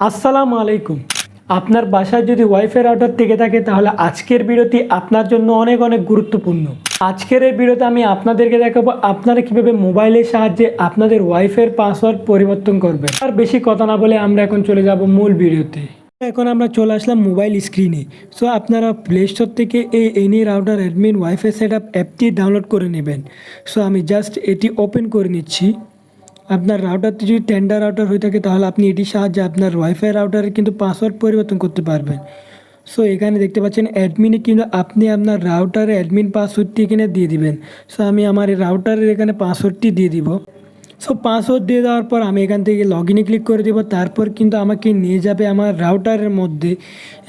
আসসালামু আলাইকুম। আপনার বাসায় যদি ওয়াইফাই রাউটার থেকে থাকে, তাহলে আজকের বিরতি আপনার জন্য অনেক অনেক গুরুত্বপূর্ণ। আজকের এই ভিডিওতে আমি আপনাদেরকে দেখাবো আপনারা কীভাবে মোবাইলের সাহায্যে আপনাদের ওয়াইফের পাসওয়ার্ড পরিবর্তন করবেন। আর বেশি কথা না বলে আমরা এখন চলে যাব মূল ভিডিওতে। এখন আমরা চলে আসলাম মোবাইল স্ক্রিনে সো আপনারা প্লে স্টোর থেকে এই any router admin WiFi set up অ্যাপটি ডাউনলোড করে নেবেন। সো আমি জাস্ট এটি ওপেন করে নিচ্ছি। আপনার রাউটারটি যদি টেন্ডার রাউটার হয়ে থাকে, তাহলে আপনি এটির সাহায্যে আপনার ওয়াইফাই রাউটারের কিন্তু পাসওয়ার্ড পরিবর্তন করতে পারবেন। সো এখানে দেখতে পাচ্ছেন অ্যাডমিনে কিন্তু আপনি আপনার রাউটারে অ্যাডমিন পাসওয়ার্ডটি এখানে দিয়ে দিবেন। সো আমি আমার এই রাউটারের এখানে পাসওয়ার্ডটি দিয়ে দিব। সো পাসওয়ার্ড দিয়ে দেওয়ার পর আমি এখান থেকে লগ ইনে ক্লিক করে দেবো। তারপর কিন্তু আমাকে নিয়ে যাবে আমার রাউটারের মধ্যে।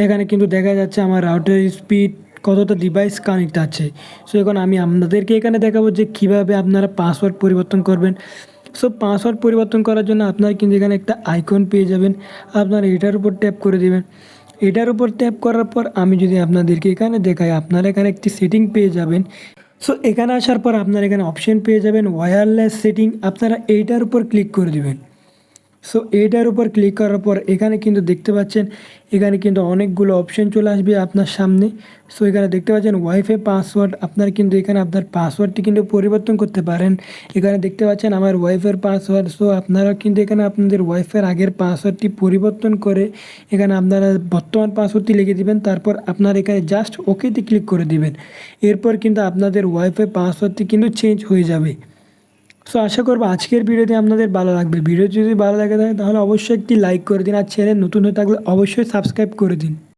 এখানে কিন্তু দেখা যাচ্ছে আমার রাউটারের স্পিড কতটা ডিভাইস কানেক্ট আছে। সো এখন আমি আপনাদেরকে এখানে দেখাবো যে কীভাবে আপনারা পাসওয়ার্ড পরিবর্তন করবেন। সো পাসওয়ার্ড পরিবর্তন করার জন্য আপনারা কিন্তু এখানে একটা আইকন পেয়ে যাবেন। আপনারা এটার উপর ট্যাপ করে দেবেন। এটার উপর ট্যাপ করার পর আমি যদি আপনাদেরকে এখানে দেখাই, আপনারা এখানে একটি সেটিং পেয়ে যাবেন। সো এখানে আসার পর আপনারা এখানে অপশন পেয়ে যাবেন ওয়্যারলেস সেটিং আপনারা এইটার উপর ক্লিক করে দেবেন। সো এটার উপর ক্লিক করার পর এখানে কিন্তু দেখতে পাচ্ছেন, এখানে কিন্তু অনেকগুলো অপশন চলে আসবে আপনার সামনে। সো এখানে দেখতে পাচ্ছেন ওয়াইফাই পাসওয়ার্ড আপনার কিন্তু এখানে আপনার পাসওয়ার্ডটি কিন্তু পরিবর্তন করতে পারেন। এখানে দেখতে পাচ্ছেন আমার ওয়াইফাইয়ের পাসওয়ার্ড সো আপনারা কিন্তু এখানে আপনাদের ওয়াইফাইয়ের আগের পাসওয়ার্ডটি পরিবর্তন করে এখানে আপনারা বর্তমান পাসওয়ার্ডটি লিখে দিবেন, তারপর আপনার এখানে জাস্ট ওকেতে ক্লিক করে দিবেন। এরপর কিন্তু আপনাদের ওয়াইফাই পাসওয়ার্ডটি কিন্তু চেঞ্জ হয়ে যাবে। সো আশা করব আজকের ভিডিওটি আপনাদের ভালো লাগবে। ভিডিও যদি ভালো লাগে থাকে, তাহলে অবশ্যই একটি লাইক করে দিন আর চ্যানেল নতুন হয়ে থাকলে অবশ্যই সাবস্ক্রাইব করে দিন।